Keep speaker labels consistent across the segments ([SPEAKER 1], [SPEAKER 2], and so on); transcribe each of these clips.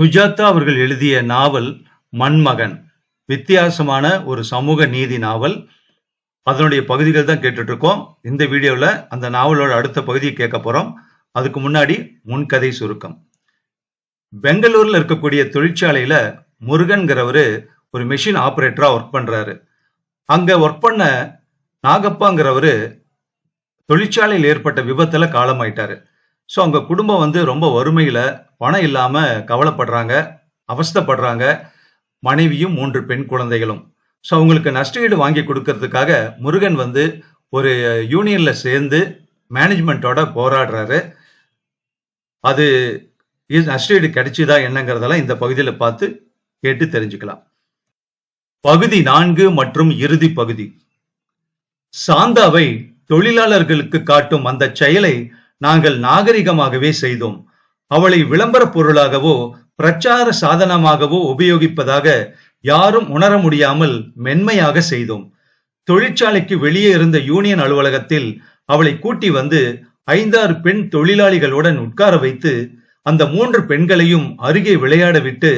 [SPEAKER 1] சுஜாதா அவர்கள் எழுதிய நாவல் மண்மகன். வித்தியாசமான ஒரு சமூக நீதி நாவல். அதனுடைய பகுதிகள் தான் கேட்டுட்டு இருக்கோம் இந்த வீடியோவில் அந்த நாவலோட அடுத்த பகுதியை கேட்க போகிறோம் அதுக்கு முன்னாடி முன்கதை சுருக்கம். பெங்களூர்ல இருக்கக்கூடிய தொழிற்சாலையில முருகன்கிறவரு ஒரு மெஷின் ஆப்ரேட்டராக ஒர்க் பண்றாரு. அங்க ஒர்க் பண்ண நாகப்பாங்கிறவரு தொழிற்சாலையில் ஏற்பட்ட விபத்துல காலமாயிட்டாரு. ஸோ அவங்க குடும்பம் வந்து ரொம்ப வறுமையில் பணம் இல்லாமல் கவலைப்படுறாங்க அவஸ்தைப்படுறாங்க. மனைவியும் மூன்று பெண் குழந்தைகளும். ஸோ அவங்களுக்கு நஷ்டஈடு வாங்கி கொடுக்கறதுக்காக முருகன் வந்து ஒரு யூனியனில் சேர்ந்து மேனேஜ்மெண்ட்டோட போராடுறாரு. அது இது நஷ்டஈடு கிடைச்சிதா என்னங்கிறதெல்லாம் இந்த பகுதியில் பார்த்து கேட்டு தெரிஞ்சுக்கலாம். பகுதி நான்கு மற்றும் இறுதி பகுதி. சாந்தாவை தொழிலாளர்களுக்கு காட்டும் அந்த செயலை நாங்கள் நாகரிகமாகவே செய்தோம். அவளை விளம்பர பொருளாகவோ பிரச்சார சாதனமாகவோ உபயோகிப்பதாக யாரும் உணர முடியாமல் மென்மையாக செய்தோம். தொழிற்சாலைக்கு வெளியே இருந்த யூனியன் அலுவலகத்தில் அவளை கூட்டி வந்து ஐந்தாறு பெண் தொழிலாளிகளுடன் உட்கார வைத்து அந்த மூன்று பெண்களையும் அருகே விளையாட விட்டு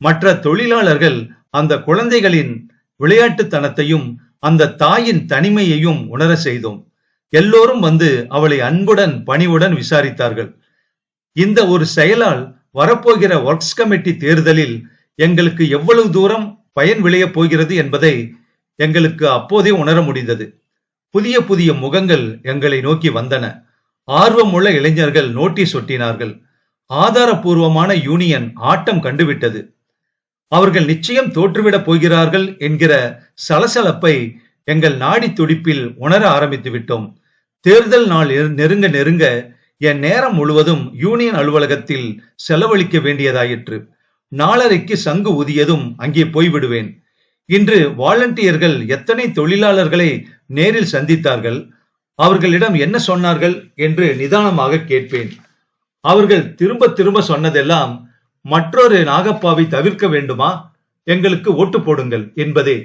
[SPEAKER 1] மற்ற தொழிலாளர்கள் அந்த குழந்தைகளின் விளையாட்டுத்தனத்தையும் அந்த தாயின் தனிமையையும் உணர செய்தோம். எல்லோரும் வந்து அவளை அன்புடன் பணிவுடன் விசாரித்தார்கள். இந்த ஒரு செயலால் வரப்போகிற ஒர்க்ஸ் கமிட்டி தேர்தலில் எங்களுக்கு எவ்வளவு தூரம் பயன் விளையப் போகிறது என்பதை எங்களுக்கு அப்போதே உணர முடிந்தது. புதிய புதிய முகங்கள் எங்களை நோக்கி வந்தன. ஆர்வமுள்ள இளைஞர்கள் நோட்டீஸ் ஒட்டினார்கள். ஆதாரபூர்வமான யூனியன் ஆட்டம் கண்டுவிட்டது. அவர்கள் நிச்சயம் தோற்றுவிடப் போகிறார்கள் என்கிற சலசலப்பை எங்கள் நாடி துடிப்பில் உணர ஆரம்பித்து விட்டோம் தேர்தல் நாள் நெருங்க நெருங்க என் நேரம் முழுவதும் யூனியன் அலுவலகத்தில் செலவழிக்க வேண்டியதாயிற்று. நாளரைக்கு சங்கு ஊதியதும் அங்கே போய்விடுவேன். இன்று வாலண்டியர்கள் எத்தனை தொழிலாளர்களை நேரில் சந்தித்தார்கள்? அவர்களிடம் என்ன சொன்னார்கள் என்று நிதானமாக கேட்பேன். அவர்கள் திரும்ப திரும்ப சொன்னதெல்லாம் மற்றொரு நாகப்பாவை தவிர்க்க வேண்டுமா? எங்களுக்கு ஓட்டு போடுங்கள் என்பதே.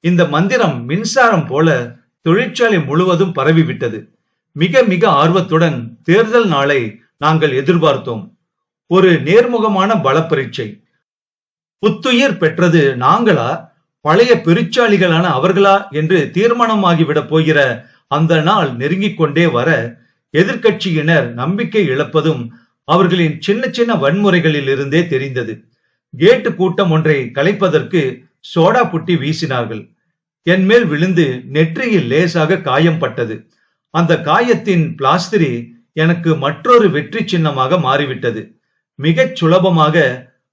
[SPEAKER 1] இந்த மந்திரம் மின்சாரம் போல தொழிற்சாலை முழுவதும் பரவிவிட்டது. மிக மிக ஆர்வத்துடன் தேர்தல் நாளை நாங்கள் எதிர்பார்த்தோம். ஒரு நேர்முகமான பல பரீட்சை புத்துயிர் பெற்றது நாங்களா? பழைய பெருச்சாளிகளான அவர்களா? என்று தீர்மானமாகிவிடப் போகிற அந்த நாள் நெருங்கிக் கொண்டே வர எதிர்கட்சியினர் நம்பிக்கை இழப்பதும் அவர்களின் சின்ன சின்ன வன்முறைகளில் இருந்தே தெரிந்தது. கேட்டு கூட்டம் ஒன்றை கலைப்பதற்கு சோடா புட்டி வீசினார்கள். என் மேல் விழுந்து நெற்றியில் லேசாக காயம் பட்டது. அந்த காயத்தின் பிளாஸ்திரி எனக்கு மற்றொரு வெற்றி சின்னமாக மாறிவிட்டது. மிகச் சுலபமாக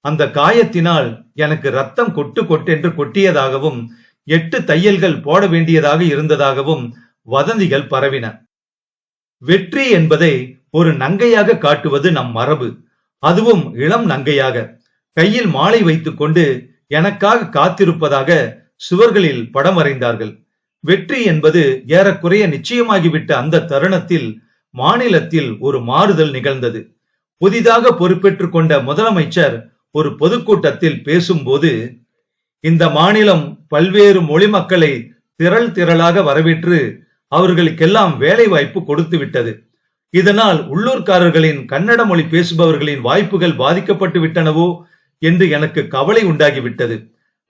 [SPEAKER 1] அந்த காயத்தினால் எனக்கு ரத்தம் கொட்டு கொட்டென்று கொட்டியதாகவும் எட்டு தையல்கள் போட வேண்டியதாக இருந்ததாகவும் வதந்திகள் பரவின. வெற்றி என்பதை ஒரு நங்கையாக காட்டுவது நம் மரபு. அதுவும் இளம் நங்கையாக. கையில் மாலை வைத்துக் கொண்டு எனக்காக காத்திருப்பதாக சுவர்களில் படம் வரைந்தார்கள். வெற்றி என்பது ஏறக்குறைய நிச்சயமாகிவிட்ட அந்த தருணத்தில் மாநிலத்தில் ஒரு மாறுதல் நிகழ்ந்தது. புதிதாக பொறுப்பேற்றுக் கொண்ட முதலமைச்சர் ஒரு பொதுக்கூட்டத்தில் பேசும்போது இந்த மாநிலம் பல்வேறு மொழி மக்களை திரள் திரளாக வரவேற்று அவர்களுக்கெல்லாம் வேலை வாய்ப்பு கொடுத்து விட்டது. இதனால் உள்ளூர்காரர்களின் கன்னட மொழி பேசுபவர்களின் வாய்ப்புகள் பாதிக்கப்பட்டு விட்டனவோ? என்று எனக்கு கவலை உண்டாகிவிட்டது.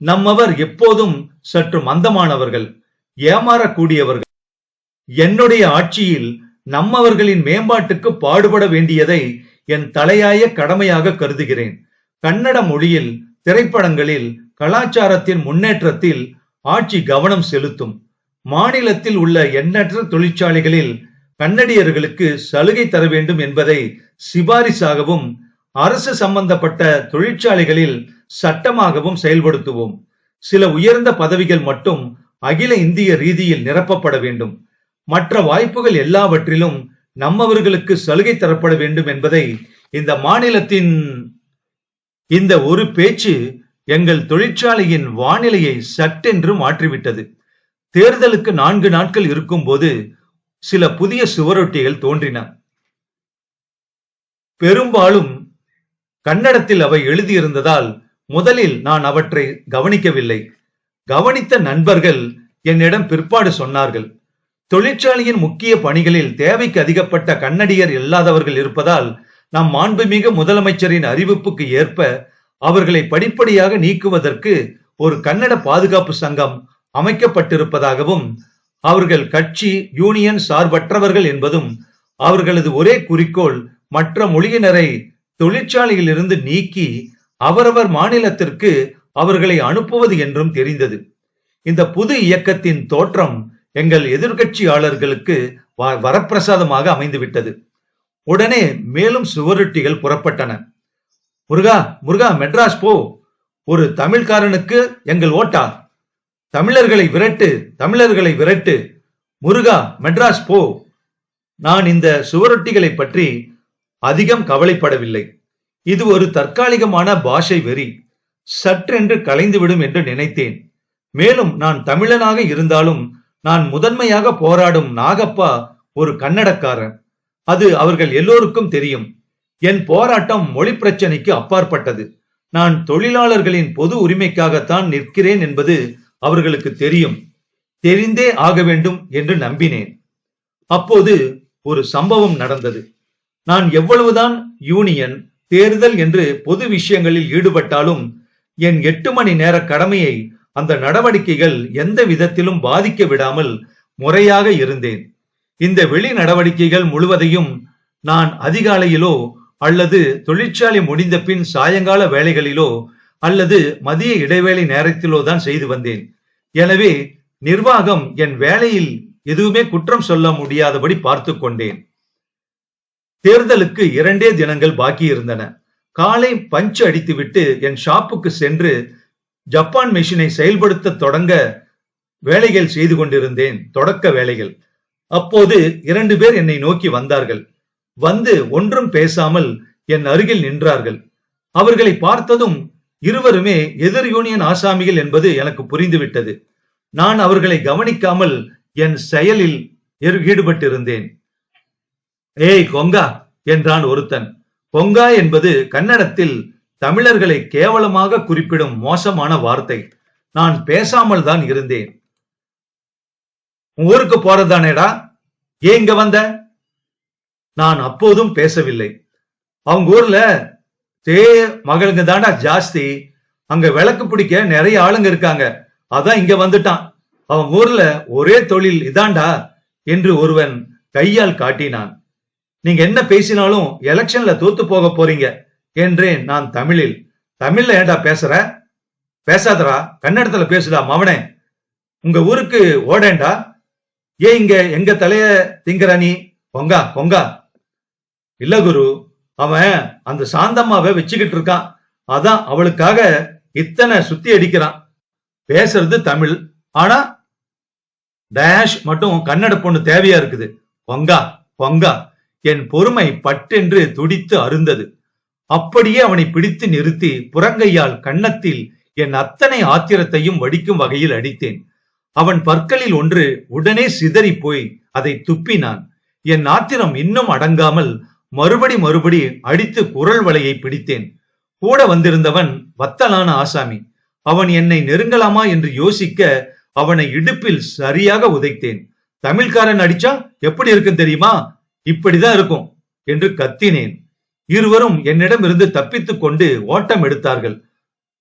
[SPEAKER 1] நம்மவர் எப்போதும் சற்று மந்தமானவர்கள். ஏமாறக்கூடியவர்கள். என்னுடைய ஆட்சியில் நம்மவர்களின் மேம்பாட்டுக்கு பாடுபட வேண்டியதை என் தலையாய கடமையாக கருதுகிறேன். கன்னட மொழியில் திரைப்படங்களில் கலாச்சாரத்தின் முன்னேற்றத்தில் ஆட்சி கவனம் செலுத்தும். மாநிலத்தில் உள்ள எண்ணற்ற தொழிற்சாலைகளில் கன்னடியர்களுக்கு சலுகை தர வேண்டும் என்பதை சிபாரிசாகவும் அரசு சம்பந்தப்பட்ட தொழிற்சாலைகளில் சட்டமாகவும் செயல்படுத்துவோம். சில உயர்ந்த பதவிகள் மட்டும் அகில இந்திய ரீதியில் நிரப்பப்பட வேண்டும். மற்ற வாய்ப்புகள் எல்லாவற்றிலும் நம்மவர்களுக்கு சலுகை தரப்பட வேண்டும் என்பதை இந்த மாநிலத்தின் இந்த ஒரு பேச்சு எங்கள் தொழிற்சாலையின் வானிலையை சட்டென்று மாற்றிவிட்டது. தேர்தலுக்கு நான்கு நாட்கள் இருக்கும் போது சில புதிய சுவரொட்டிகள் தோன்றின. பெரும்பாலும் கன்னடத்தில் அவை எழுதியிருந்ததால் முதலில் நான் அவற்றை கவனிக்கவில்லை. கவனித்த நண்பர்கள் என்னிடம் பிற்பாடு சொன்னார்கள். தொழிற்சாலையின் முக்கிய பணிகளில் தேவைக்கு அதிகப்பட்ட கன்னடியர் இல்லாதவர்கள் இருப்பதால் நம் மாண்புமிகு முதலமைச்சரின் அறிவிப்புக்கு ஏற்ப அவர்களை படிப்படியாக நீக்குவதற்கு ஒரு கன்னட பாதுகாப்பு சங்கம் அமைக்கப்பட்டிருப்பதாகவும் அவர்கள் கட்சி யூனியன் சார்பற்றவர்கள் என்பதும் அவர்களது ஒரே குறிக்கோள் மற்ற மொழியினரை தொழிற்சாலையில் இருந்து நீக்கி அவரவர் மாநிலத்திற்கு அவர்களை அனுப்புவது என்றும் தெரிந்தது. இந்த புது இயக்கத்தின் தோற்றம் எங்கள் எதிர்க்கட்சியாளர்களுக்கு வ- வரப்பிரசாதமாக அமைந்துவிட்டது. உடனே மேலும் சுவரொட்டிகள் புறப்பட்டன. முருகா முருகா மெட்ராஸ் போ. ஒரு தமிழ்காரனுக்கு எங்கள் ஓட்டா. தமிழர்களை விரட்டு தமிழர்களை விரட்டு. முருகா மெட்ராஸ் போ. நான் இந்த சுவரொட்டிகளை பற்றி அதிகம் கவலைப்படவில்லை. இது ஒரு தற்காலிகமான பாஷை வெறி. சற்றென்று கலைந்துவிடும் என்று நினைத்தேன். மேலும் நான் தமிழனாக இருந்தாலும் நான் முதன்மையாக போராடும் நாகப்பா ஒரு கன்னடக்காரன் அது அவர்கள் எல்லோருக்கும் தெரியும். என் போராட்டம் மொழி பிரச்சனைக்கு அப்பாற்பட்டது. நான் தொழிலாளர்களின் பொது உரிமைக்காகத்தான் நிற்கிறேன் என்பது அவர்களுக்கு தெரியும். தெரிந்தே ஆக வேண்டும் என்று நம்பினேன். அப்போது ஒரு சம்பவம் நடந்தது. நான் எவ்வளவுதான் யூனியன் தேர்தல் என்று பொது விஷயங்களில் ஈடுபட்டாலும் என் எட்டு மணி நேர கடமையை அந்த நடவடிக்கைகள் எந்த விதத்திலும் பாதிக்க விடாமல் முறையாக இருந்தேன். இந்த வெளி நடவடிக்கைகள் முழுவதையும் நான் அதிகாலையிலோ அல்லது தொழிற்சாலை முடிந்த பின் சாயங்கால வேலைகளிலோ அல்லது மதிய இடைவேளை நேரத்திலோ தான் செய்து வந்தேன். எனவே நிர்வாகம் என் வேலையில் எதுவுமே குற்றம் சொல்ல முடியாதபடி பார்த்து கொண்டேன். தேர்தலுக்கு இரண்டே தினங்கள் பாக்கி இருந்தன காலை பஞ்ச் அடித்துவிட்டு என் ஷாப்புக்கு சென்று ஜப்பான் மெஷினை செயல்படுத்த தொடங்க வேலைகள் செய்து கொண்டிருந்தேன். தொடக்க வேலைகள். அப்போது இரண்டு பேர் என்னை நோக்கி வந்தார்கள். வந்து ஒன்றும் பேசாமல் என் அருகில் நின்றார்கள். அவர்களை பார்த்ததும் இருவருமே எதிர் யூனியன் ஆசாமிகள் என்பது எனக்கு புரிந்துவிட்டது. நான் அவர்களை கவனிக்காமல் என் செயலில் ஈடுபட்டிருந்தேன். ஏய் கொங்கா என்றான் ஒருத்தன். கொங்கா என்பது கன்னடத்தில் தமிழர்களை கேவலமாக குறிப்பிடும் மோசமான வார்த்தை. நான் பேசாமல் தான் இருந்தேன். உன் ஊருக்கு போறதானேடா ஏன் இங்க வந்த? நான் அப்போதும் பேசவில்லை. அவங்க ஊர்ல தே மகளுங்க தாண்டா ஜாஸ்தி. அங்க விளக்கு பிடிக்க நிறைய ஆளுங்க இருக்காங்க. அதான் இங்க வந்துட்டான். அவன் ஊர்ல ஒரே தொழில் இதாண்டா என்று ஒருவன் கையால் காட்டினான். நீங்க என்ன பேசினாலும் எலெக்ஷன்ல தோத்து போக போறீங்க என்றேன் நான் தமிழில். தமிழ்ல ஏன்டா பேசுற? பேசாதடா கன்னடத்துல பேசுடா மவனே. உங்க ஊருக்கு ஓடேண்டா ஏன் இங்க எங்க தலைய திங்கிற நீ? பொங்கா பொங்கா. இல்ல குரு அவன் அந்த சாந்தம்மாவை வச்சுக்கிட்டு இருக்கான். அதான் அவளுக்காக இத்தனை சுத்தி அடிக்கிறான். பேசுறது தமிழ். ஆனா டேஷ் மட்டும் கன்னட பொண்ணு தேவையா இருக்குது. பொங்கா பொங்கா. என் பொறுமை பட்டென்று துடித்து அருந்தது. அப்படியே அவனை பிடித்து நிறுத்தி புறங்கையால் கன்னத்தில் என் அத்தனை ஆத்திரத்தையும் வடிக்கும் வகையில் அடித்தேன். அவன் பற்களில் ஒன்று உடனே சிதறி போய் அதை துப்பினான். என் ஆத்திரம் இன்னும் அடங்காமல் மறுபடி மறுபடி அடித்து குரல் வலையை பிடித்தேன். கூட வந்திருந்தவன் வத்தலான ஆசாமி. அவன் என்னை நெருங்கலாமா என்று யோசிக்க அவனை இடுப்பில் சரியாக உதைத்தேன். தமிழ்காரன் அடிச்சா எப்படி இருக்கும் தெரியுமா? இப்படிதான் இருக்கும் என்று கத்தினேன். இருவரும் என்னிடம் இருந்து தப்பித்துக் கொண்டு ஓட்டம் எடுத்தார்கள்.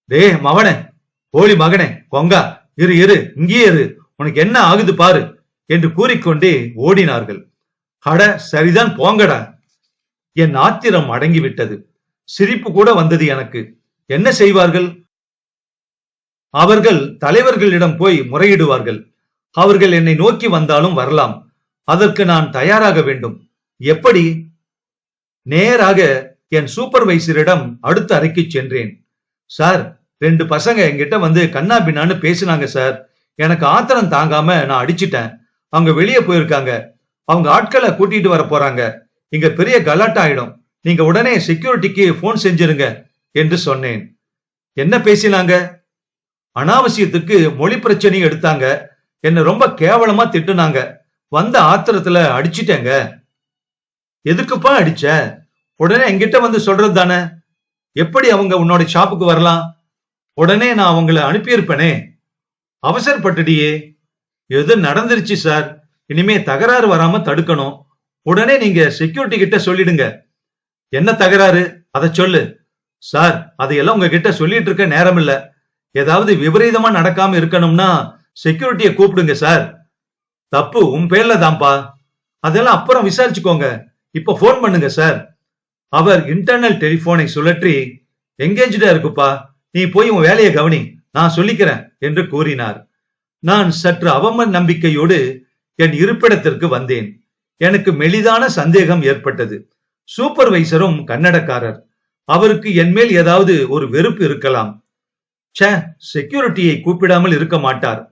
[SPEAKER 1] டே மவனே போலி மகனே கொங்கா இரு இரு இங்கேயே இரு உனக்கு என்ன ஆகுது பாரு என்று கூறிக்கொண்டே ஓடினார்கள். அட சரிதான் போங்கடா. என் ஆத்திரம் அடங்கிவிட்டது. சிரிப்பு கூட வந்தது எனக்கு. என்ன செய்வார்கள்? அவர்கள் தலைவர்களிடம் போய் முறையிடுவார்கள். அவர்கள் என்னை நோக்கி வந்தாலும் வரலாம். அதற்கு நான் தயாராக வேண்டும். எப்படி? நேராக என் சூப்பர்வைசரிடம் அடுத்த அறைக்கு சென்றேன். சார் ரெண்டு பசங்க என்கிட்ட வந்து கண்ணா பின்னான்னு பேசினாங்க சார். எனக்கு ஆத்திரம் தாங்காம நான் அடிச்சிட்டேன். அவங்க வெளியே போயிருக்காங்க. அவங்க ஆட்களை கூட்டிட்டு வர போறாங்க. இங்க பெரிய கலாட்டா ஆயிடும். நீங்க உடனே செக்யூரிட்டிக்கு போன் செஞ்சிருங்க என்று சொன்னேன். என்ன பேசினாங்க? அனாவசியத்துக்கு மொழி பிரச்சனையும் எடுத்தாங்க. என்ன ரொம்ப கேவலமா திட்டுனாங்க. வந்த ஆத்திரத்துல அடிச்சிட்டேங்க. எதுக்குப்பா அடிச்ச? உடனே என்கிட்ட வந்து சொல்றது தானே? எப்படி அவங்க உன்னோட ஷாப்புக்கு வரலாம்? உடனே நான் அவங்கள அனுப்பியிருப்பேனே. அவசரப்பட்டுடியே எது நடந்துருச்சு சார்? இனிமே தகராறு வராம தடுக்கணும். உடனே நீங்க செக்யூரிட்டி கிட்ட சொல்லிடுங்க. என்ன தகராறு? அதை சொல்லு. சார் அதையெல்லாம் உங்ககிட்ட சொல்லிட்டு இருக்க நேரம் இல்ல ஏதாவது விபரீதமா நடக்காம இருக்கணும்னா செக்யூரிட்டியை கூப்பிடுங்க சார். தப்பு உன் பேர்ல தான்ப்பா. அதெல்லாம் அப்புறம் விசாரிச்சுக்கோங்க. இப்ப போன் பண்ணுங்க சார் அவர் இன்டர்னல் டெலிபோனை சுழற்றி எங்கேஜா இருக்குப்பா. நீ போய் உன் வேலையை கவனி. நான் சொல்லிக்கிறேன் என்று கூறினார். நான் சற்று அவம நம்பிக்கையோடு என் இருப்பிடத்திற்கு வந்தேன். எனக்கு மெலிதான சந்தேகம் ஏற்பட்டது. சூப்பர்வைசரும் கன்னடக்காரர். அவருக்கு என் மேல் ஏதாவது ஒரு வெறுப்பு இருக்கலாம். ச்சே செக்யூரிட்டியை கூப்பிடாமல் இருக்க மாட்டார்.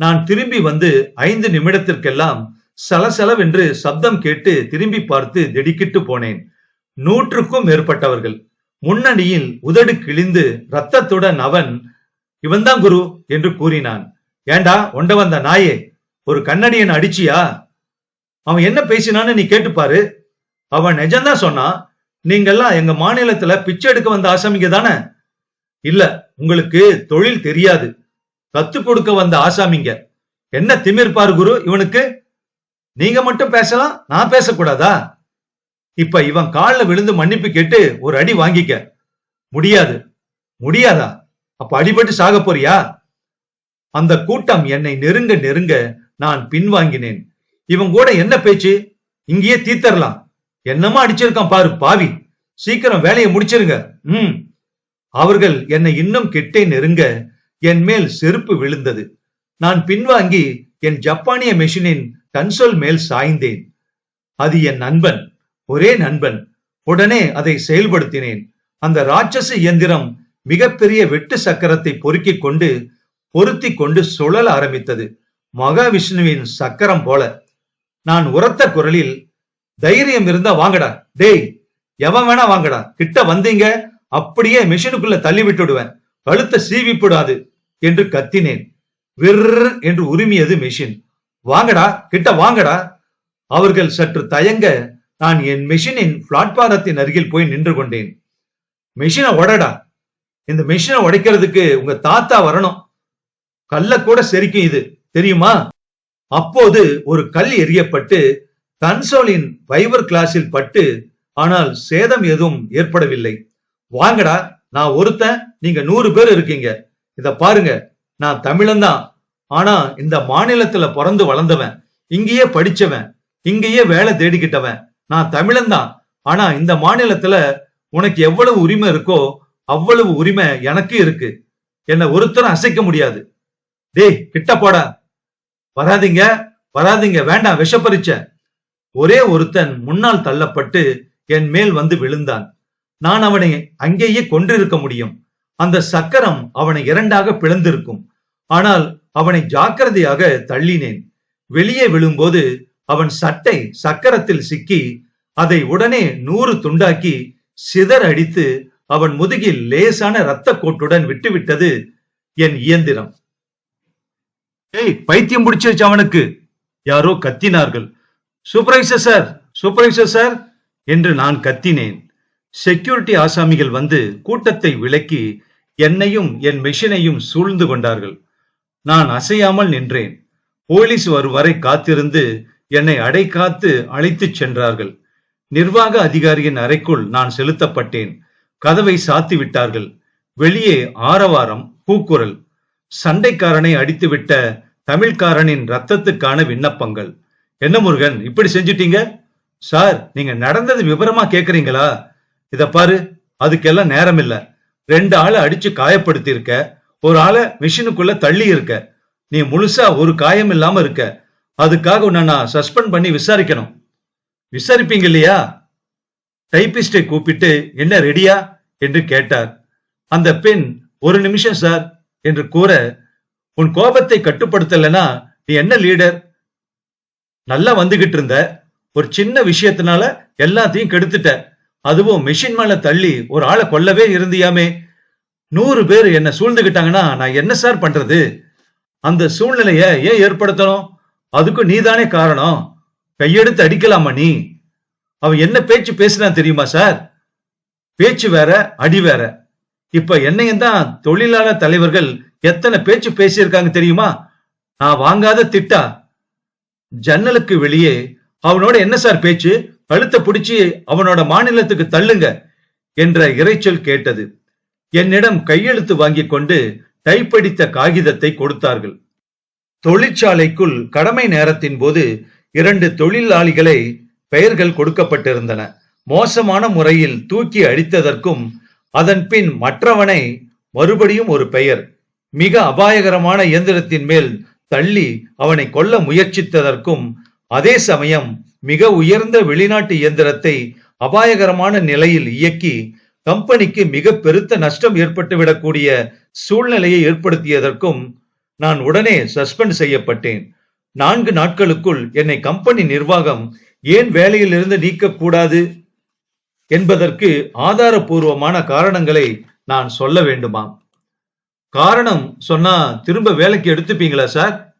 [SPEAKER 1] நான் திரும்பி வந்து ஐந்து நிமிடத்திற்கெல்லாம் சலசலவென்று சப்தம் கேட்டு திரும்பி பார்த்து திடுக்கிட்டு போனேன். நூற்றுக்கும் மேற்பட்டவர்கள். முன்னணியில் உதடு கிழிந்து ரத்தத்துடன் அவன் இவன்தான் குரு என்று கூறினான். ஏண்டா ஒண்ட வந்த நாயே ஒரு கண்ணடியன் அடிச்சியா? அவன் என்ன பேசினான்னு நீ கேட்டுப்பாரு அவன் நிஜம்தான் சொன்னா நீங்கெல்லாம் எங்க மாநிலத்துல பிச்சை எடுக்க வந்த ஆசாமிங்க தானே? இல்ல உங்களுக்கு தொழில் தெரியாது. கத்து கொடுக்க வந்த ஆசாமிங்க என்ன திமிர்பார் குரு இவனுக்கு? நீங்க மட்டும் பேசலாம் நான் பேசக்கூடாதா? இப்ப இவன் கால்ல விழுந்து மன்னிப்பு கேட்டு ஒரு அடி வாங்கிக்க. முடியாது. முடியாதா? அப்ப அடிபட்டு சாக போறியா? அந்த கூட்டம் என்னை நெருங்க நெருங்க நான் பின்வாங்கினேன். இவன் கூட என்ன பேச்சு? இங்கேயே தீத்தரலாம் என்னமா அடிச்சிருக்கான் பாரு பாவி. சீக்கிரம் வேலையை முடிச்சிருங்க. ம். அவர்கள் என்னை இன்னும் கெட்டே நெருங்க என் மேல் செருப்பு விழுந்தது. நான் பின்வாங்கி என் ஜப்பானிய மெஷினின் கன்சோல் மேல் சாய்ந்தேன். அது என் நண்பன் ஒரே நண்பன். உடனே அதை செயல்படுத்தினேன். அந்த ராட்சச இயந்திரம் மிகப்பெரிய வெட்டு சக்கரத்தை பொறுக்கிக் கொண்டு பொருத்தி கொண்டு சுழல ஆரம்பித்தது. மகாவிஷ்ணுவின் சக்கரம் போல. நான் உரத்த குரலில் தைரியம் இருந்தா வாங்கடா. டேய் எவன் வேணா வாங்கடா. கிட்ட வந்தீங்க அப்படியே மிஷினுக்குள்ள தள்ளி விட்டுடுவேன். கழுத்த சீவிப்படாது என்று கத்தினேன். விர் என்று உரிமியது மெஷின். வாங்கடா கிட்ட வாங்கடா. அவர்கள் சற்று தயங்க நான் என் மெஷினின் பிளாட்பாரத்தின் அருகில் போய் நின்று கொண்டேன். மிஷினை உடடா. இந்த மிஷினை உடைக்கிறதுக்கு உங்க தாத்தா வரணும். கல்ல கூட செரிக்கும் இது தெரியுமா? அப்போது ஒரு கல் எரியப்பட்டு கன்சோலின் ஃபைபர் கிளாஸில் பட்டு ஆனால் சேதம் எதுவும் ஏற்படவில்லை. வாங்கடா நான் ஒருத்தன் நீங்க நூறு பேர் இருக்கீங்க. இத பாருங்க நான் தமிழன்தான். ஆனா இந்த மாநிலத்துல பிறந்து வளர்ந்தவன் இங்கேயே படிச்சவன் இங்கேயே வேலை தேடிக்கிட்டவன் நான் தமிழன்தான் ஆனா இந்த மாநிலத்துல உனக்கு எவ்வளவு உரிமை இருக்கோ அவ்வளவு உரிமை எனக்கு இருக்கு. என்ன ஒருத்தரும் அசைக்க முடியாது. டேய் கிட்ட போடா. வராதீங்க வராதீங்க வேண்டாம் விஷப்பரிச்ச. ஒரே ஒருத்தன் முன்னால் தள்ளப்பட்டு என் மேல் வந்து விழுந்தான். நான் அவனை அங்கேயே கொன்றிருக்க முடியும். அந்த சக்கரம் அவனை இரண்டாக பிளந்திருக்கும். ஆனால் அவனை ஜாக்கிரதையாக தள்ளினேன். வெளியே விழும்போது அவன் சட்டை சக்கரத்தில் சிக்கி அதை உடனே நூறு துண்டாக்கி சிதற அடித்து அவன் முதுகில் லேசான இரத்த கோட்டுடன் விட்டுவிட்டது என் இயந்திரம். ஏய் பைத்தியம் பிடிச்சிருச்சு அவனுக்கு. யாரோ கத்தினார்கள். சூப்பர்வைசர் சார் சூப்பர்வைசர் சார் என்று நான் கத்தினேன். செக்யூரிட்டி ஆசாமிகள் வந்து கூட்டத்தை விலக்கி என்னையும் என் மெஷினையும் சூழ்ந்து கொண்டார்கள். நான் அசையாமல் நின்றேன். போலீஸ் வரும் வரை காத்திருந்து என்னை அடை காத்து அழைத்துச் சென்றார்கள். நிர்வாக அதிகாரியின் அறைக்குள் நான் செலுத்தப்பட்டேன். கதவை சாத்தி விட்டார்கள். வெளியே ஆரவாரம் கூக்குரல் சண்டைக்காரனை அடித்துவிட்ட தமிழ்காரனின் ரத்தத்துக்கான விண்ணப்பங்கள். என்ன முருகன் இப்படி செஞ்சிட்டீங்க? சார் நீங்க நடந்தது விவரமா கேக்குறீங்களா? இத பாரு அதுக்கெல்லாம் நேரம் இல்ல ரெண்டு ஆளை அடிச்சு காயப்படுத்தி இருக்க ஒரு ஆளை மிஷினுக்குள்ள தள்ளி இருக்க. நீ முழுசா ஒரு காயம் இல்லாம இருக்க. அதுக்காக உன்னை நான் சஸ்பெண்ட் பண்ணி விசாரிக்கணும். விசாரிப்பீங்க இல்லையா? டைபிஸ்டை கூப்பிட்டு என்ன ரெடியா என்று கேட்டார். அந்த பெண் ஒரு நிமிஷம் சார் என்று கூற உன் கோபத்தை கட்டுப்படுத்தலைன்னா நீ என்ன லீடர் நல்லா வந்துகிட்டு இருந்த. ஒரு சின்ன விஷயத்தினால எல்லாத்தையும் கெடுத்துட்ட. அதுவும் மிஷின் மேல தள்ளி ஒரு ஆளை கொல்லவே இருந்தியாமே. நூறு பேர் என்ன சூழ்ந்துகிட்டாங்கன்னா நான் என்ன சார் பண்றது? அந்த சூழ்நிலைய ஏன் ஏற்படுத்தணும்? அதுக்கும் நீதானே காரணம். கையெடுத்து அடிக்கலாமா நீ? அவன் என்ன பேச்சு பேசினா தெரியுமா சார்? பேச்சு வேற அடி வேற. இப்ப என்னையும் தான் தொழிலாளர் தலைவர்கள் எத்தனை பேச்சு பேசியிருக்காங்க தெரியுமா? நான் வாங்காத திட்டா? ஜன்னலுக்கு வெளியே அவனோட என்ன சார் பேச்சு? கழுத்தை பிடிச்சி அவனோட மாநிலத்துக்கு தள்ளுங்க என்ற இரைச்சல் கேட்டது. என்னிடம் கையெழுத்து வாங்கிக் கொண்டு டைப்படித்த காகிதத்தை கொடுத்தார்கள். தொழிற்சாலைக்குள் கடமை நேரத்தின் போது இரண்டு தொழிலாளிகளை பெயர்கள் கொடுக்கப்பட்டிருந்தன. மோசமான முறையில் தூக்கி அடித்ததற்கும் அதன் பின் மற்றவனை மறுபடியும் ஒரு பெயர் மிக அபாயகரமான இயந்திரத்தின் மேல் தள்ளி அவனை கொல்ல முயற்சித்ததற்கும் அதே சமயம் மிக உயர்ந்த வெளிநாட்டு இயந்திரத்தை அபாயகரமான நிலையில் இயக்கி கம்பெனிக்கு மிக பெருத்த நஷ்டம் ஏற்பட்டுவிடக்கூடிய சூழ்நிலையை ஏற்படுத்தியதற்கும் நான் உடனே சஸ்பெண்ட் செய்யப்பட்டேன். நான்கு நாட்களுக்குள் என்னை கம்பெனி நிர்வாகம் ஏன் வேலையிலிருந்து நீக்கக்கூடாது என்பதற்கு ஆதாரபூர்வமான காரணங்களை நான் சொல்ல வேண்டுமா காரணம் சொன்னா திரும்ப வேலைக்கு எடுத்துப்பீங்களா சார்?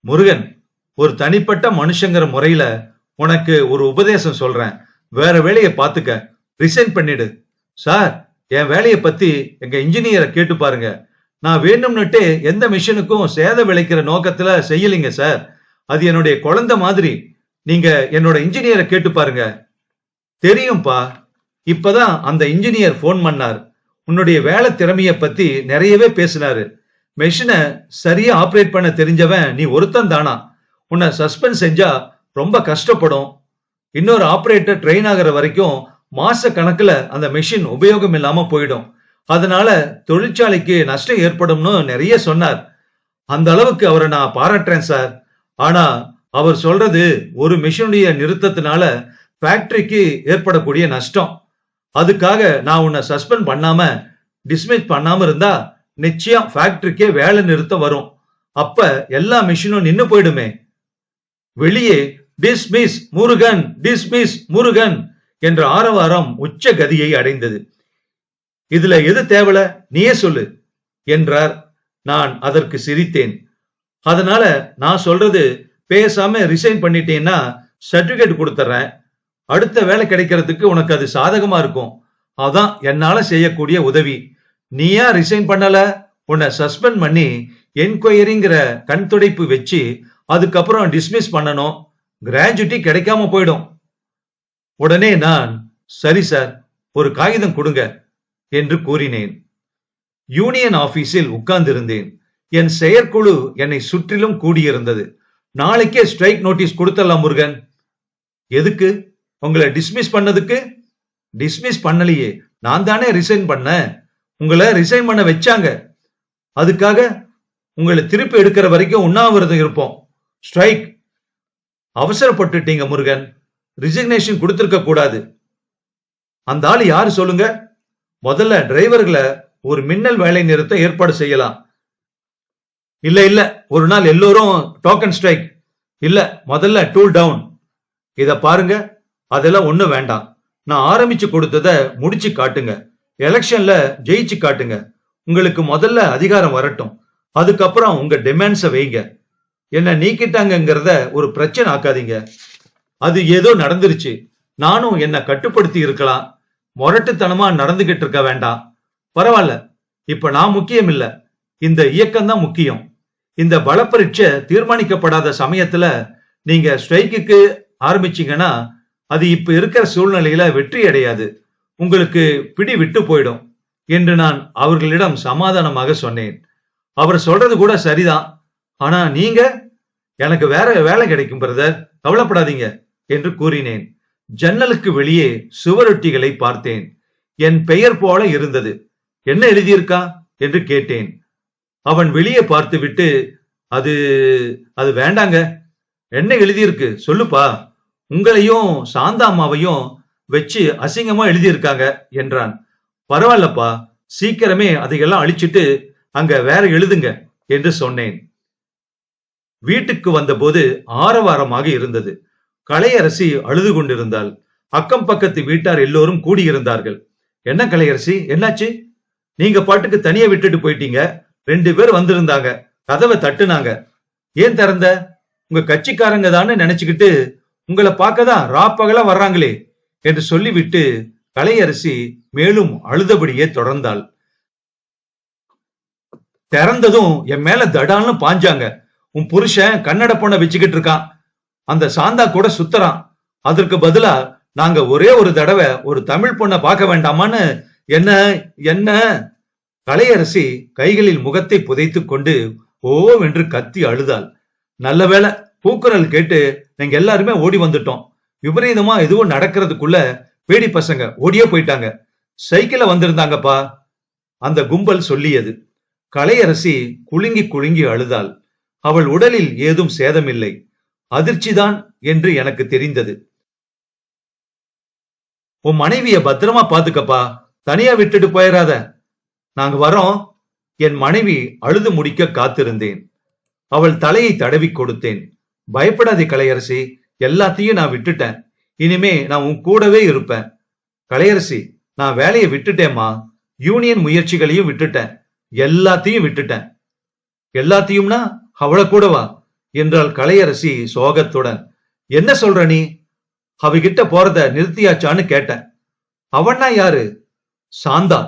[SPEAKER 1] முருகன் ஒரு தனிப்பட்ட மனுஷங்கிற முறையில உனக்கு ஒரு உபதேசம் சொல்றேன். வேற வேலையை பார்த்துக்க. ரிசைன் பண்ணிடு. சார் என் வேலையை பத்தி எங்க இன்ஜினியரை கேட்டு பாருங்க. நான் வேணும்னுட்டு எந்த மிஷினுக்கும் சேத விளைக்கிற நோக்கத்துல செய்யலிங்க சார். அது என்னுடைய குழந்தை மாதிரி. நீங்க என்னோட இன்ஜினியரை கேட்டு பாருங்க. தெரியும்பா? இப்பதான் அந்த இன்ஜினியர் ஃபோன் பண்ணார். உன்னுடைய வேலை திறமைய பத்தி நிறையவே பேசினாரு. மெஷினை சரியா ஆப்ரேட் பண்ண தெரிஞ்சவன் நீ ஒருத்தன் தானா? உன்னை சஸ்பெண்ட் செஞ்சா ரொம்ப கஷ்டப்படும். இன்னொரு ஆப்ரேட்டர் ட்ரெயின் ஆகிற வரைக்கும் மாச கணக்குல அந்த மெஷின் உபயோகம் இல்லாம போயிடும். அதனால தொழிற்சாலைக்கு நஷ்டம் ஏற்படும்னு நிறைய சொன்னார். அந்த அளவுக்கு அவரை நான் பாராட்டுறேன் சார். ஆனா அவர் சொல்றது ஒரு மிஷினுடைய நிறுத்தத்தினால ஃபேக்டரிக்கு ஏற்படக்கூடிய நஷ்டம். அதுக்காக நான் உன்னை சஸ்பெண்ட் பண்ணாம டிஸ்மிஸ் பண்ணாம இருந்தா நிச்சயம் ஃபேக்டரிக்கே வேலை நிறுத்தம் வரும். அப்ப எல்லா மிஷினும் நின்னு போயிடுமே. வெளியே டிஸ்மிஸ் முருகன் டிஸ்மிஸ் முருகன். என்ற ஆரவாரம் உச்ச கதியை அடைந்தது. இதுல எது தேவல? நீயே சொல்லு என்றார். நான் அதற்கு சிரித்தேன். அதனால நான் சொல்றது பேசாம ரிசைன் பண்ணிட்டேன்னா சர்டிபிகேட் கொடுத்துறேன் அடுத்த வேலை கிடைக்கிறதுக்கு உனக்கு அது சாதகமா இருக்கும். அதான் என்னால செய்யக்கூடிய உதவி. நீயா ரிசைன் பண்ணல? உன்னை சஸ்பெண்ட் பண்ணி என்கொயரிங்கிற கண் துடைப்பு வச்சு அதுக்கப்புறம் டிஸ்மிஸ் பண்ணணும். கிராஜுவிட்டி கிடைக்காம போயிடும். உடனே நான் சரி சார் ஒரு காகிதம் கொடுங்க என்று கூறினேன். யூனியன் ஆபீஸில் உட்கார்ந்திருந்தேன். என் செயற்குழு என்னை சுற்றிலும் கூடியிருந்தது. நாளைக்கே ஸ்ட்ரைக் நோட்டீஸ் கொடுத்தலாம் முருகன். எதுக்கு? உங்களை டிஸ்மிஸ் பண்ணதுக்கு? டிஸ்மிஸ் பண்ணலையே நான் தானே ரிசைன் பண்ணேன் உங்களை ரிசைன் பண்ண வச்சாங்க. அதுக்காக உங்களை திருப்பி எடுக்கிற வரைக்கும் உண்ணாவிரதம் இருப்போம். ஸ்ட்ரைக். அவசரப்பட்டுட்டீங்க முருகன். ரிசிக்னேஷன் கொடுத்திருக்க கூடாது. அந்த ஆள் யாரு சொல்லுங்க? முதல்ல டிரைவர்களை ஒரு மின்னல் வேலை நிறுத்தம் ஏற்பாடு செய்யலாம். இல்ல இல்ல. ஒரு நாள் எல்லோரும் டோக்கன் ஸ்ட்ரைக் இல்ல முதல்ல டூல் டவுன் இத பாருங்க. அதெல்லாம் ஒண்ணு வேண்டாம். நான் ஆரம்பிச்சு கொடுத்தத முடிச்சு காட்டுங்க. எலெக்ஷன்ல ஜெயிச்சு காட்டுங்க. உங்களுக்கு முதல்ல அதிகாரம் வரட்டும். அதுக்கப்புறம் உங்க டிமாண்ட்ஸை வைங்க. என்ன நீக்கிட்டாங்கங்கிறத ஒரு பிரச்சனை ஆக்காதீங்க. அது ஏதோ நடந்துருச்சு. நானும் என்னை கட்டுப்படுத்தி இருக்கலாம். முரட்டுத்தனமா நடந்துகிட்டு இருக்க வேண்டாம். பரவாயில்ல. இப்ப நான் முக்கியம் இல்ல. இந்த இயக்கம் தான் முக்கியம். இந்த பலப்பரீட்சை தீர்மானிக்கப்படாத சமயத்துல நீங்க ஸ்ட்ரைக்குக்கு ஆரம்பிச்சீங்கன்னா அது இப்ப இருக்கிற சூழ்நிலையில வெற்றி அடையாது. உங்களுக்கு பிடி விட்டு போயிடும். என்று நான் அவர்களிடம் சமாதானமாக சொன்னேன். அவர் சொல்றது கூட சரிதான். ஆனா நீங்க? எனக்கு வேற வேலை கிடைக்கும் பிரதர். கவலைப்படாதீங்க. என்று கூறினேன். ஜன்னலுக்கு வெளியே சுவரொட்டிகளை பார்த்தேன். என் பெயர் போல இருந்தது. என்ன எழுதியிருக்கா? என்று கேட்டேன். அவன் வெளியே பார்த்துவிட்டு அது அது வேண்டாங்க. என்ன எழுதியிருக்கு? சொல்லுப்பா. உங்களையும் சாந்தாம்மாவையும் வச்சு அசிங்கமா எழுதியிருக்காங்க என்றான். பரவாயில்லப்பா. சீக்கிரமே அதையெல்லாம் அழிச்சிட்டு அங்க வேற எழுதுங்க என்று சொன்னேன். வீட்டுக்கு வந்தபோது ஆரவாரமாக இருந்தது. கலையரசி அழுது கொண்டிருந்தாள். அக்கம் பக்கத்து வீட்டார் எல்லோரும் கூடியிருந்தார்கள். என்ன கலையரசி? என்னாச்சு? நீங்க பாட்டுக்கு தனியா விட்டுட்டு போயிட்டீங்க. ரெண்டு பேர் வந்திருந்தாங்க. கதவை தட்டுனாங்க. ஏன் திறந்த? உங்க கட்சிக்காரங்க தானே நினைச்சுக்கிட்டு உங்களை பார்க்கதான் ராப்பகலா வர்றாங்களே என்று சொல்லிவிட்டு கலையரசி மேலும் அழுதபடியே தொடர்ந்தாள். திறந்ததும் என் மேல தடான்னு பாஞ்சாங்க. உன் புருஷன் கன்னட பொண்ணை வச்சுக்கிட்டு இருக்கான். அந்த சாந்தா கூட சுத்தறான். அதற்கு பதிலா நாங்க ஒரே ஒரு தடவை ஒரு தமிழ் பொண்ணை பார்க்க வேண்டாமான்னு என்ன என்ன? கலையரசி கைகளில் முகத்தை புதைத்துக் கொண்டு ஓவென்று கத்தி அழுதாள். நல்ல வேளை பூக்குரல் கேட்டு நீங்க எல்லாருமே ஓடி வந்துட்டோம். விபரீதமா எதுவும் நடக்கிறதுக்குள்ள பேடி பசங்க ஓடியே போயிட்டாங்க. சைக்கிள்ல வந்திருந்தாங்கப்பா. அந்த கும்பல் சொல்லியது. கலையரசி குலுங்கி குலுங்கி அழுதாள். அவள் உடலில் ஏதும் சேதமில்லை. அதிர்ச்சிதான் என்று எனக்கு தெரிந்தது. உன் மனைவிய பத்திரமா பாத்துக்கப்பா தனியா விட்டுட்டு போயிடாத நாங்க வரோம் என் மனைவி அழுது முடிக்க காத்திருந்தேன். அவள் தலையை தடவி கொடுத்தேன். பயப்படாதே கலையரசி. எல்லாத்தையும் நான் விட்டுட்டேன். இனிமே நான் உன் கூடவே இருப்பேன். கலையரசி நான் வேலையை விட்டுட்டேம்மா. யூனியன் முயற்சிகளையும் விட்டுட்டேன். எல்லாத்தையும் விட்டுட்டேன். எல்லாத்தையும்னா அவளை கூடவா என்றாள் கலையரசி சோகத்துடன். என்ன சொல்ற நீ? அவகிட்ட போறத நிறுத்தியாச்சான்னு கேட்டேன். அவன்னா யாரு? சாந்தா.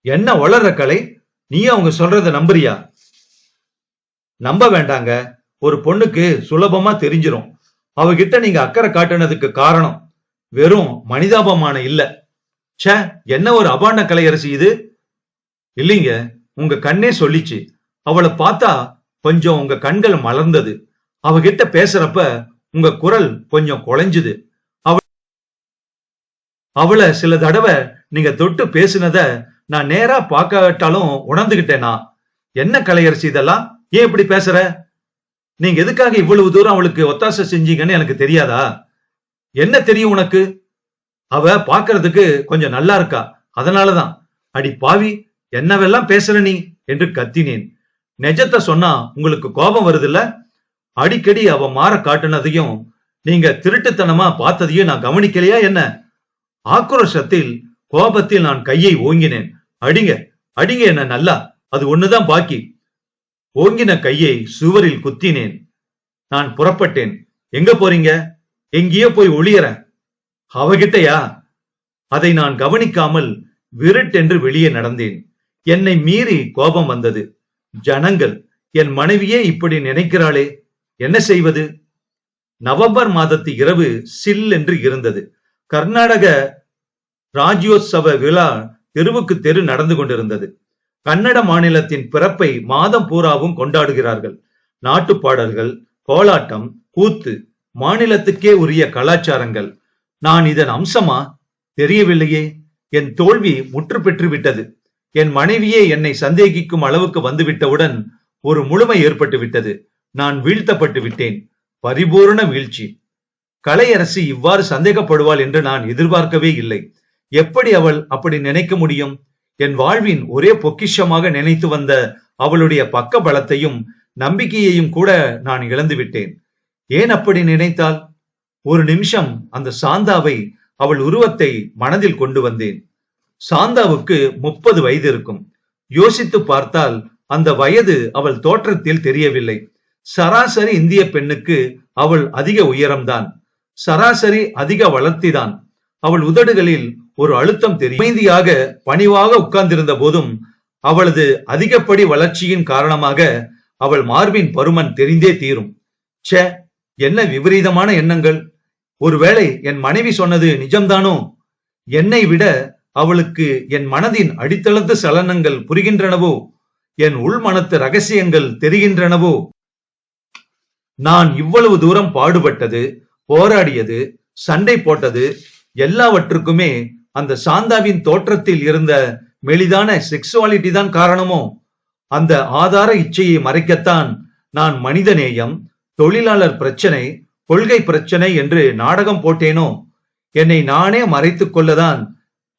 [SPEAKER 1] என்ன வளர்ற கலை? நீ அவங்க சொல்றத நம்புறியா? நம்ப வேண்டாங்க. ஒரு பொண்ணுக்கு சுலபமா தெரிஞ்சிரும். அவகிட்ட நீங்க அக்கறை காட்டுனதுக்கு காரணம் வெறும் மனிதாபமான இல்ல. ச்சே என்ன ஒரு அபாண்ட கலையரசி இது? இல்லைங்க. உங்க கண்ணே சொல்லிச்சு. அவளை பார்த்தா கொஞ்சம் உங்க கண்கள் மலர்ந்தது. அவகிட்ட பேசுறப்ப உங்க குரல் கொஞ்சம் குலைஞ்சுது. அவ அவளை சில தடவை நீங்க தொட்டு பேசினத நான் நேரா பார்க்காட்டாலும் உணர்ந்துகிட்டேனா? என்ன கலையரசி இதெல்லாம்? ஏன் இப்படி பேசுற? நீங்க எதுக்காக இவ்வளவு தூரம் அவளுக்கு ஒத்தாசை செஞ்சீங்கன்னு எனக்கு தெரியாதா? என்ன தெரியும் உனக்கு? அவ பாக்குறதுக்கு கொஞ்சம் நல்லா இருக்கா? அதனாலதான். அடி பாவி என்னவெல்லாம் பேசுற நீ? என்று கத்தினேன். நிஜத்தை சொன்னா உங்களுக்கு கோபம் வருது இல்ல அடிக்கடி அவ மாற காட்டுனதையும் நீங்க திருட்டுத்தனமா பார்த்ததையும் நான் கவனிக்கலையா என்ன? ஆக்ரோஷத்தில் கோபத்தில் நான் கையை ஓங்கினேன். அடிங்க அடிங்க என்ன நல்லா அது ஒண்ணுதான் பாக்கி. ஓங்கின கையை சுவரில் குத்தினேன். நான் புறப்பட்டேன். எங்க போறீங்க? எங்கேயோ போய் ஒளியறேன். அவகிட்டயா? அதை நான் கவனிக்காமல் விருட்டென்று வெளியே நடந்தேன். என்னை மீறி கோபம் வந்தது. ஜனங்கள் என் மனைவியே இப்படி நினைக்கிறாளே என்ன செய்வது? நவம்பர் மாதத்து இரவு சில் என்று இருந்தது. கர்நாடக ராஜ்யோத்சவ விழா தெருவுக்கு தெரு நடந்து கொண்டிருந்தது. கன்னட மாநிலத்தின் பிறப்பை மாதம் பூராவும் கொண்டாடுகிறார்கள். நாட்டு பாடல்கள் கோலாட்டம் கூத்து மாநிலத்துக்கே உரிய கலாச்சாரங்கள். நான் இதன் அம்சமா? தெரியவில்லையே. என் தோல்வி முற்று பெற்று விட்டது என் மனைவியே என்னை சந்தேகிக்கும் அளவுக்கு வந்துவிட்டவுடன் ஒரு முழுமை ஏற்பட்டு விட்டது நான் வீழ்த்தப்பட்டு விட்டேன். பரிபூரண வீழ்ச்சி. கலையரசி இவ்வாறு சந்தேகப்படுவாள் என்று நான் எதிர்பார்க்கவே இல்லை. எப்படி அவள் அப்படி நினைக்க முடியும்? என் வாழ்வின் ஒரே பொக்கிஷமாக நினைத்து வந்த அவளுடைய பக்க பலத்தையும் நம்பிக்கையையும் கூட நான் இழந்து விட்டேன். ஏன் அப்படி நினைத்தாள்? ஒரு நிமிஷம் அந்த சாந்தாவை அவள் உருவத்தை மனதில் கொண்டு வந்தேன். சாந்தாவுக்கு முப்பது வயது இருக்கும். யோசித்து பார்த்தால் அந்த வயது அவள் தோற்றத்தில் தெரியவில்லை. சராசரி இந்திய பெண்ணுக்கு அவள் அதிக உயரம்தான். சராசரி அதிக வளர்த்திதான். அவள் உதடுகளில் ஒரு அழுத்தம் தெரியும். அமைதியாக பணிவாக உட்கார்ந்திருந்த போதும் அவளது அதிகப்படி வளர்ச்சியின் காரணமாக அவள் மார்பின் பருமன் தெரிந்தே தீரும். ச்சே என்ன விபரீதமான எண்ணங்கள். ஒருவேளை என் மனைவி சொன்னது நிஜம்தானோ? என்னை விட அவளுக்கு என் மனதின் அடித்தளத்து சலனங்கள் புரிகின்றனவோ? என் உள்மனத்து ரகசியங்கள் தெரிகின்றனவோ? நான் இவ்வளவு தூரம் பாடுபட்டது போராடியது சண்டை போட்டது எல்லாவற்றுக்குமே அந்த சாந்தாவின் தோற்றத்தில் இருந்த மெலிதான செக்ஸுவாலிட்டி தான் காரணமோ? அந்த ஆதார இச்சையை மறைக்கத்தான் நான் மனிதநேயம் தொழிலாளர் பிரச்சனை கொள்கை பிரச்சனை என்று நாடகம் போட்டேனோ? என்னை நானே மறைத்துக் கொள்ளதான்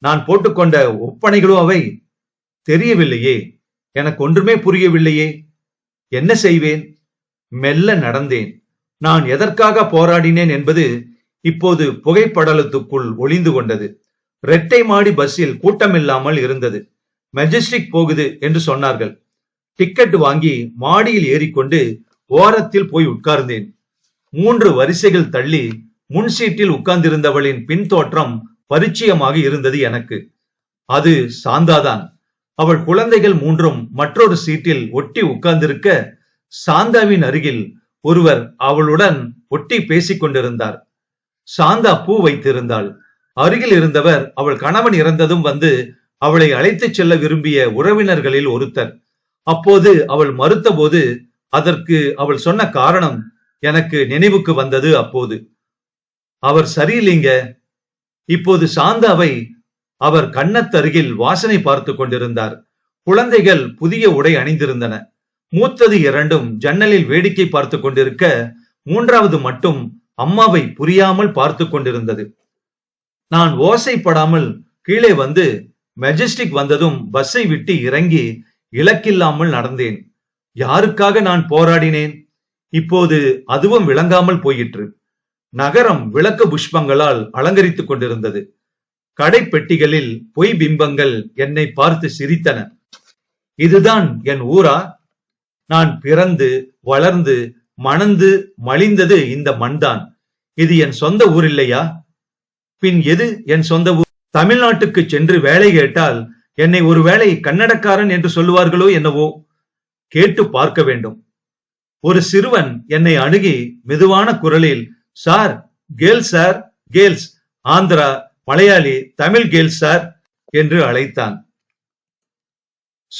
[SPEAKER 1] நான் போட்டுக்கொண்ட ஒப்பனைகளும் அவை தெரியவில்லையே. எனக்கு ஒன்றுமே புரியவில்லையே. என்ன செய்வேன்? மெல்ல நடந்தேன். நான் எதற்காக போராடினேன் என்பது இப்போது புகைப்படலத்துக்குள் ஒளிந்து கொண்டது. ரெட்டை மாடி பஸ்ஸில் கூட்டமில்லாமல் இருந்தது. மெஜஸ்டிக் போகுது என்று சொன்னார்கள். டிக்கெட் வாங்கி மாடியில் ஏறிக்கொண்டு ஓரத்தில் போய் உட்கார்ந்தேன். மூன்று வரிசைகள் தள்ளி முன் சீட்டில் உட்கார்ந்திருந்தவளின் பின்தோற்றம் பரிச்சயமாக இருந்தது எனக்கு. அது சாந்தாதான். அவள் குழந்தைகள் மூன்றும் மற்றொரு சீட்டில் ஒட்டி உட்கார்ந்திருக்க சாந்தாவின் அருகில் ஒருவர் அவளுடன் ஒட்டி பேசிக் கொண்டிருந்தார். சாந்தா பூ வைத்திருந்தாள். அருகில் இருந்தவர் அவள் கணவன் இறந்ததும் வந்து அவளை அழைத்துச் செல்ல விரும்பிய உறவினர்களில் ஒருத்தர். அப்போது அவள் மறுத்தபோது அதற்கு அவள் சொன்ன காரணம் எனக்கு நினைவுக்கு வந்தது அப்போது. அவர் சரியில்லைங்க. இப்போது சாந்தாவை அவர் கண்ணத்தருகில் வாசனை பார்த்து கொண்டிருந்தார். குழந்தைகள் புதிய உடை அணிந்திருந்தன. மூத்தது இரண்டும் ஜன்னலில் வேடிக்கை பார்த்து கொண்டிருக்க மூன்றாவது மட்டும் அம்மாவை புரியாமல் பார்த்து கொண்டிருந்தது. நான் ஓசைப்படாமல் கீழே வந்து மெஜஸ்டிக் வந்ததும் பஸ்ஸை விட்டு இறங்கி இலக்கில்லாமல் நடந்தேன். யாருக்காக நான் போராடினேன்? இப்போது அதுவும் விளங்காமல் போயிற்று. நகரம் விளக்க புஷ்பங்களால் அலங்கரித்துக் கொண்டிருந்தது. கடை பெட்டிகளில் பொய் பிம்பங்கள் என்னை பார்த்து சிரித்தன. இதுதான் என் ஊரா? நான் பிறந்து வளர்ந்து மணந்து மலிந்தது இந்த மண்தான். இது என் சொந்த ஊர் இல்லையா பின் எது என் சொந்த ஊர் தமிழ்நாட்டுக்கு சென்று வேலை கேட்டால் என்னை ஒருவேளை கன்னடக்காரன் என்று சொல்லுவார்களோ என்னவோ? கேட்டு பார்க்க வேண்டும். ஒரு சிறுவன் என்னை அணுகி மெதுவான குரலில் sir girls sir girls Andhra Malayali Tamil girls sir என்று அழைத்தான்.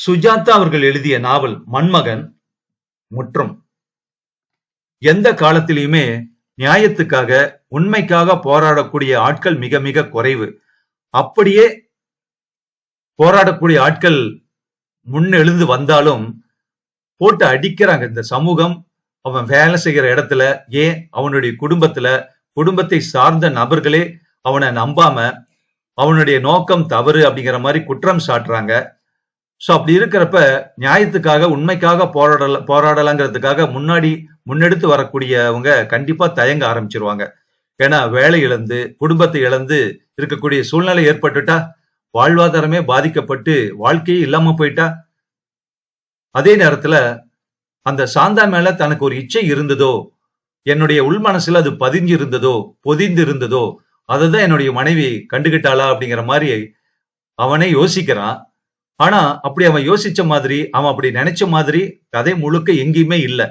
[SPEAKER 1] சுஜாதா அவர்கள் எழுதிய நாவல் மண்மகன் முற்றும். எந்த காலத்திலையுமே நியாயத்துக்காக உண்மைக்காக போராடக்கூடிய ஆட்கள் மிக மிக குறைவு. அப்படியே போராடக்கூடிய ஆட்கள் முன்னெழுந்து வந்தாலும் போட்டு அடிக்கிறாங்க இந்த சமூகம் அவன் வேலை செய்கிற இடத்துல ஏன் அவனுடைய குடும்பத்துல குடும்பத்தை சார்ந்த நபர்களே அவனை நம்பாம அவனுடைய நோக்கம் தவறு அப்படிங்கிற மாதிரி குற்றம் சாட்டுறாங்க. ஸோ அப்படி இருக்கிறப்ப நியாயத்துக்காக உண்மைக்காக போராடல போராடலாங்கிறதுக்காக முன்னாடி முன்னெடுத்து வரக்கூடியவங்க கண்டிப்பா தயங்க ஆரம்பிச்சிருவாங்க. ஏன்னா வேலை இழந்து குடும்பத்தை இழந்து இருக்கக்கூடிய சூழ்நிலை ஏற்பட்டுட்டா வாழ்வாதாரமே பாதிக்கப்பட்டு வாழ்க்கையே இல்லாம போயிட்டா. அதே நேரத்துல அந்த சாந்தா மேல தனக்கு ஒரு இச்சை இருந்ததோ என்னுடைய உள் மனசுல அது பதிஞ்சு இருந்ததோ பொதிந்து இருந்ததோ அதுதான் என்னுடைய மனைவி கண்டுகிட்டாளா அப்படிங்கிற மாதிரி அவனே யோசிக்கிறான். ஆனா அப்படி அவன் யோசிச்ச மாதிரி அவன் அப்படி நினைச்ச மாதிரி கதை முழுக்க எங்கேயுமே இல்லை.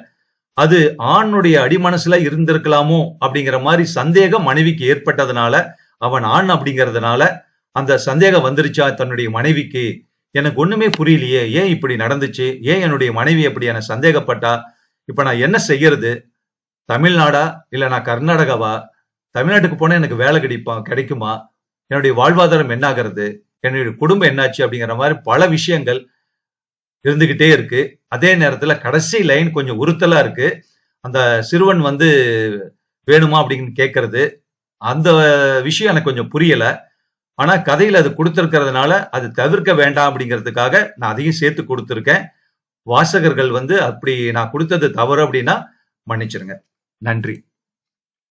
[SPEAKER 1] அது ஆணுடைய அடிமனசுல இருந்திருக்கலாமோ அப்படிங்கிற மாதிரி சந்தேகம் மனைவிக்கு ஏற்பட்டதுனால அவன் ஆண் அப்படிங்கிறதுனால அந்த சந்தேகம் வந்துருச்சா தன்னுடைய மனைவிக்கு? எனக்கு ஒண்ணுமே புரியலையே ஏன் இப்படி நடந்துச்சு? ஏன் என்னுடைய மனைவி அப்படி என சந்தேகப்பட்டா? இப்ப நான் என்ன செய்யறது? தமிழ்நாடா? இல்ல நான் கர்நாடகாவா? தமிழ்நாட்டுக்கு போனா எனக்கு வேலை கிடைப்பா கிடைக்குமா? என்னுடைய வாழ்வாதாரம் என்ன ஆகிறது என்னுடைய குடும்பம் என்னாச்சு அப்படிங்கிற மாதிரி பல விஷயங்கள் இருந்துகிட்டே இருக்கு. அதே நேரத்துல கடைசி லைன் கொஞ்சம் உறுத்தலா இருக்கு. அந்த சிறுவன் வந்து வேணுமா அப்படின்னு கேட்கறது அந்த விஷயம் எனக்கு கொஞ்சம் புரியலை. ஆனா கதையில அது கொடுத்திருக்கிறதுனால அது தவிர்க்க வேண்டாம் அப்படிங்கிறதுக்காக நான் அதையும் சேர்த்து கொடுத்துருக்கேன். வாசகர்கள் வந்து அப்படி நான் கொடுத்தது தவறு அப்படின்னா மன்னிச்சிருங்க. நன்றி.